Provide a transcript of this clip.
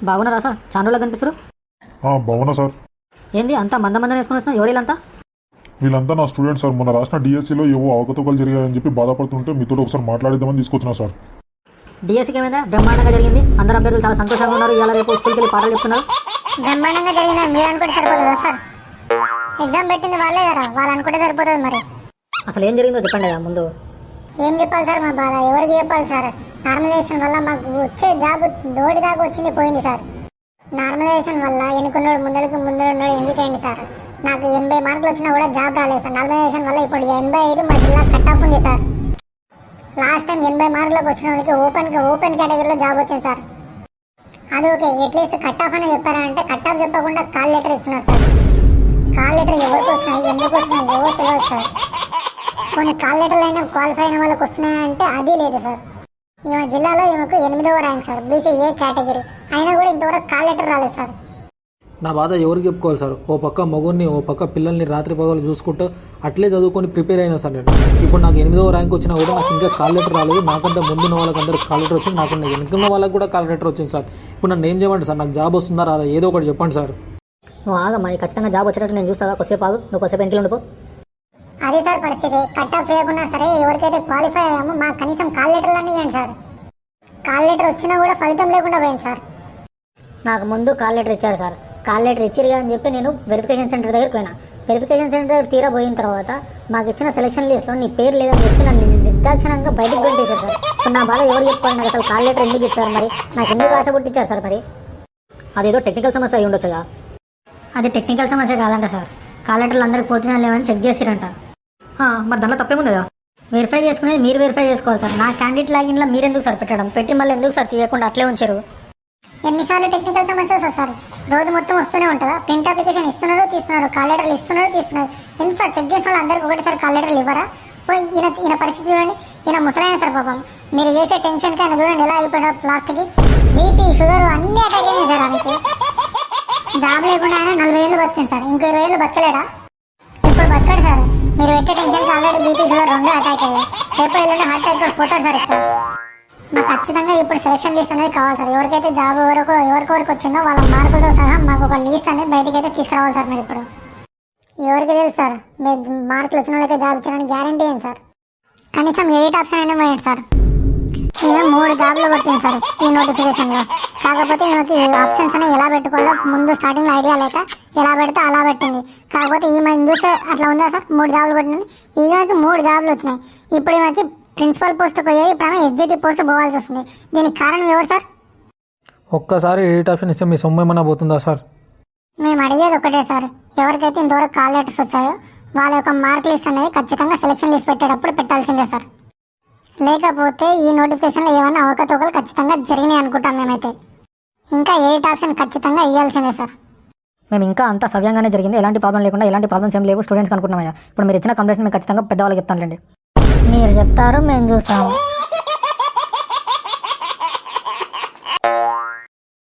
బాగున్నారా సార్? రోజులు కనిపిస్తారు ఆ, బాగున్నా సార్. ఏంది అంతా మంద మందం వేసుకుని వచ్చినా ఎవరు వీళ్ళంతా? వీళ్ళంతా నా స్టూడెంట్స్ సార్. మొన్న రాసిన డిఎస్సిలో ఏవో అవకతవకలు జరిగాయని చెప్పి బాధపడుతుంటే మీతో ఒకసారి మాట్లాడిద్దామని తీసుకొచ్చినా సార్. డిఎస్సీకి ఏమైందా? బ్రహ్మాండంగా జరిగింది. అందరు అభ్యర్థులు చాలా సంతోషంగా ఉన్నారు. ఇవాళ రేపు స్కూల్కి వెళ్ళి పాటలు చెప్తున్నారు. బ్రహ్మాండంగా జరిగిందా మీరు అనుకుంటే సరిపోతుందా సార్? ఎగ్జామ్ పెట్టింది వాళ్ళే కదా. వాళ్ళు అనుకుంటే సరిపోతుంది మరి. అసలు ఏం జరిగిందో చెప్పండి ముందు. ఏం చెప్పాలి సార్ మా బాధ? ఎవరికి చెప్పాలి సార్? నార్మలైజేషన్ వల్ల మాకు వచ్చే జాబ్ నోటి దాకా వచ్చింది పోయింది సార్. నార్మలైజేషన్ వల్ల ఎన్నుకున్నాడు ముందరికి ముందరున్నాడు ఎందుకైంది సార్. నాకు ఎనభై మార్కులు వచ్చినా కూడా జాబ్ రాలేదు సార్. నార్మలైజేషన్ వల్ల ఇప్పుడు ఎనభై ఐదు మా జిల్లా కట్ ఆఫ్ ఉంది సార్. లాస్ట్ టైం ఎనభై మార్కులకు వచ్చిన వాళ్ళకి ఓపెన్ ఓపెన్ కేటగిరీలో జాబ్ వచ్చింది సార్. అది okay at least cut off అని చెప్పారా అంటే కట్ ఆఫ్ చెప్పకుండా కాల్ లెటర్ ఇస్తున్నారు సార్. కాల్ లెటర్ ఎవరికి వస్తున్నాయి ఎందుకు వస్తున్నాయి ఎవరు తెలియదు సార్. కొన్ని కాల్ లెటర్లు అయినా క్వాలిఫై అయిన వాళ్ళకి వస్తున్నాయంటే అది లేదు సార్. ఈమె జిల్లాలో ఈమెకు ఎనిమిదవ rank sir BC A category. అయినా కూడా ఇంతవరకు కాల్ లెటర్ రాలేదు సార్. నా బాధ ఎవరికి చెప్పుకోవాలి సార్? ఓ పక్క మగుడిని ఓ పక్క పిల్లల్ని రాత్రి పగలు చూసుకుంటూ అట్లే చదువుకొని ప్రిపేర్ అయినా సార్ నేను. ఇప్పుడు నాకు ఎనిమిదవ ర్యాంక్ వచ్చినా కూడా నాకు ఇంకా కాల్ లెటర్ రాలేదు. నాకంటే ముందున్న వాళ్ళకందరూ కాల్ లెటర్ వచ్చింది నాకన్నా వెనుకున్న వాళ్ళకి కూడా కాల్ లెటర్ వచ్చింది సార్. ఇప్పుడు నన్ను ఏం చేయమండి సార్? నాకు జాబ్ వస్తుందా రాదా? ఏదో ఒకటి చెప్పండి సార్. నువ్వు ఆగమ్మా నీకు ఖచ్చితంగా జాబ్ వచ్చేటట్టు నేను చూస్తా కొద్దిసేపు ఆగు నువ్వు కొద్దిసేపు వెనకలు ఉండిపో. అది సార్ పరిస్థితి కట్ ఆఫ్ లేకున్నా సరే ఎవరికైతే క్వాలిఫై అయ్యామో మాకు కనీసం కాల్ లెటర్లన్నీ ఇవ్వండి సార్. కాల్ లెటర్ వచ్చినా కూడా ఫలితం లేకుండా పోయింది సార్. నాకు ముందు కాల్ లెటర్ ఇచ్చారు సార్. కాల్ లెటర్ ఇచ్చిరు కదా అని చెప్పి నేను వెరిఫికేషన్ సెంటర్ దగ్గరికి పోయినా. వెరిఫికేషన్ సెంటర్ దగ్గర తీరా పోయిన తర్వాత మాకు ఇచ్చిన సెలక్షన్ లిస్ట్లో నీ పేరు లేదని చెప్పి నన్ను నిర్దాక్షిణంగా బయటకు గంటేశారు సార్. ఇప్పుడు నా బాధ ఎవరు చెప్పుకోవాలి నాకు అసలు కాల్ లెటర్ ఎందుకు ఇచ్చారు మరి? నాకు ఎందుకు ఆశ పుట్టించారు సార్ మరి? అదేదో టెక్నికల్ సమస్య అయి ఉండొచ్చా అది టెక్నికల్ సమస్య కాదంట సార్. కాల్ లెటర్లు అందరికి పోతున్నా లేవని చెక్ చేసిరంట. మరి దాంట్లో తప్పేముందా వెరిఫై చేసుకునేది మీరు వెరిఫై చేసుకోవాలి సార్. నా క్యాండిడేట్ లాగిన్లో మీరు ఎందుకు సార్ పెట్టడం? పెట్టి మళ్ళీ ఎందుకు సార్ తీయకుండా అట్లే ఉంచారు? ఎన్నిసార్లు టెక్నికల్ సమస్యస్ వస్తారు సార్? రోజు మొత్తం వస్తూనే ఉంటుందా? ప్రింట్ అప్లికేషన్ ఇస్తున్నారు తీస్తున్నారు కాల్ లెటర్లు ఇస్తున్నారు తీస్తున్నారు. ఎందుకు సార్ చెక్ చేసిన వాళ్ళు అందరికి ఒకటిసారి కాల్ లెటర్లు ఇవ్వరా? పోయి ఈయన ఈయన పరిస్థితి చూడండి. ఈయన ముసలైన సార్ పాపం. మీరు చేసే టెన్షన్కి ఆయన చూడండి ఎలా అయిపోయినా లాస్ట్కి బీపీ షుగర్ అన్నీ అటాక్ అయినాయి సార్ ఆయనకి జాబ్ లేకుండా ఆయన నలభై ఏళ్ళు బతికింది సార్. ఇంకో ఇరవై ఏళ్ళు బతకలేడా? సార్ మీరు పెట్టే టెన్షన్ ఆల్రెడీ బీపీ షుగర్ రెండు అటాక్ అయ్యాయి రేపు ఎల్లుండి హార్ట్ అటాక్ పోతాడు సార్ ఇక్కడ. నాకు ఖచ్చితంగా ఇప్పుడు సెలక్షన్ లిస్ట్ అనేది కావాలి సార్. ఎవరికైతే జాబ్ ఎవరికో వరకు వచ్చిందో వాళ్ళ మార్కులతో సహా మాకు ఒక లిస్ట్ అనేది బయటికి అయితే తీసుకురావాలి సార్ మీరు ఇప్పుడు. ఎవరికి తెలుసు సార్? మీరు మార్కులు వచ్చిన వాళ్ళకి జాబ్ ఇచ్చారని గ్యారంటీ ఏంటి సార్? కనీసం ఎయిట్ ఆప్షన్ అయినా పోయండి సార్. ఈమె మూడు జాబ్లు కొట్టింది సార్ ఈ నోటిఫికేషన్లో కాకపోతే ఈమెకి ఆప్షన్స్ అనేవి ఎలా పెట్టుకోవాలో ముందు స్టార్టింగ్లో ఐడియా లేక ఎలా పెడితే అలా పెట్టింది. కాకపోతే ఈమె చూస్తే అట్లా ఉందా సార్? మూడు జాబ్లు కొట్టింది. ఈమెకి మూడు జాబ్లు వచ్చినాయి. ఇప్పుడు ఈమెకి ప్రిన్సిపల్ పోస్ట్ పోయేది ఇప్పుడు ఆమె ఎస్జిటి పోస్ట్ పోవాల్సి వస్తుంది. దీనికి కారణం ఎవరు సార్? ఒక్కసారి ఎయిట్ ఆప్షన్ ఇస్తే మీ సొమ్ము ఏమన్నా పోతుందా సార్? మేము అడిగేది ఒకటే సార్. ఎవరికైతే ఇంతవరకు కాల్ లెటర్స్ వచ్చాయో వాళ్ళ యొక్క మార్క్ లిస్ట్ అనేది ఖచ్చితంగా సెలక్షన్ లిస్ట్ పెట్టేటప్పుడు పెట్టాల్సిందే సార్. లేకపోతే ఈ నోటిఫికేషన్లో ఏమైనా అవకతవకలు ఖచ్చితంగా జరిగినాయి అనుకుంటాం మేమైతే. ఇంకా ఎయిట్ ఆప్షన్ ఖచ్చితంగా ఇవ్వాల్సిందే సార్. మేము ఇంకా అంతా సవ్యంగానే జరిగింది. ఎలాంటి ప్రాబ్లం లేకుండా ఎలాంటి ప్రాబ్లమ్స్ ఏం లేవు. స్టూడెంట్స్ అనుకుంటున్నామయ్యా ఇప్పుడు మీరు ఇచ్చిన కంప్లైంట్స్ మేము ఖచ్చితంగా పెద్దవాళ్ళకి చెప్తానులేండి మీరు చెప్తారు మేము చూస్తాము